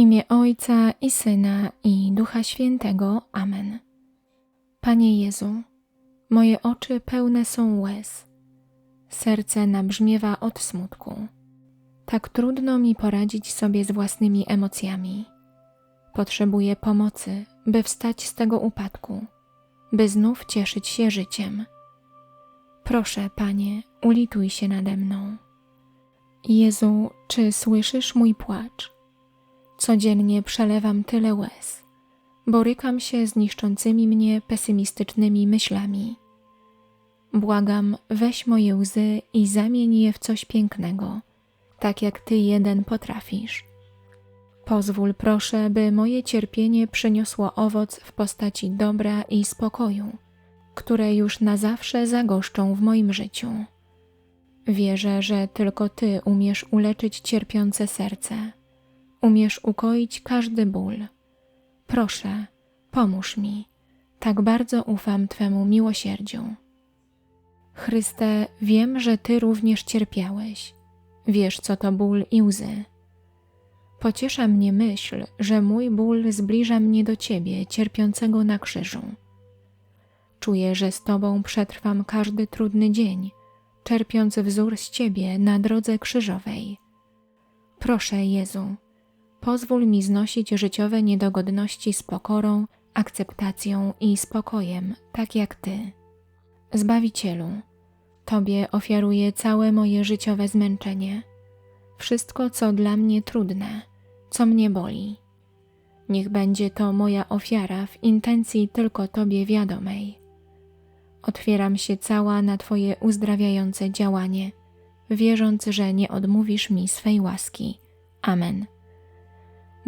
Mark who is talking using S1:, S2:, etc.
S1: imię Ojca i Syna i Ducha Świętego. Amen. Panie Jezu, moje oczy pełne są łez, serce nabrzmiewa od smutku. Tak trudno mi poradzić sobie z własnymi emocjami. Potrzebuję pomocy, by wstać z tego upadku, by znów cieszyć się życiem. Proszę, Panie, ulituj się nade mną. Jezu, czy słyszysz mój płacz? Codziennie przelewam tyle łez. Borykam się z niszczącymi mnie pesymistycznymi myślami. Błagam, weź moje łzy i zamień je w coś pięknego, tak jak Ty jeden potrafisz. Pozwól proszę, by moje cierpienie przyniosło owoc w postaci dobra i spokoju, które już na zawsze zagoszczą w moim życiu. Wierzę, że tylko Ty umiesz uleczyć cierpiące serce, umiesz ukoić każdy ból. Proszę, pomóż mi, tak bardzo ufam Twemu miłosierdziu. Chryste, wiem, że Ty również cierpiałeś. Wiesz, co to ból i łzy. Pociesza mnie myśl, że mój ból zbliża mnie do Ciebie, cierpiącego na krzyżu. Czuję, że z Tobą przetrwam każdy trudny dzień, czerpiąc wzór z Ciebie na drodze krzyżowej. Proszę, Jezu, pozwól mi znosić życiowe niedogodności z pokorą, akceptacją i spokojem, tak jak Ty. Zbawicielu, Tobie ofiaruję całe moje życiowe zmęczenie, wszystko, co dla mnie trudne, co mnie boli. Niech będzie to moja ofiara w intencji tylko Tobie wiadomej. Otwieram się cała na Twoje uzdrawiające działanie, wierząc, że nie odmówisz mi swej łaski. Amen.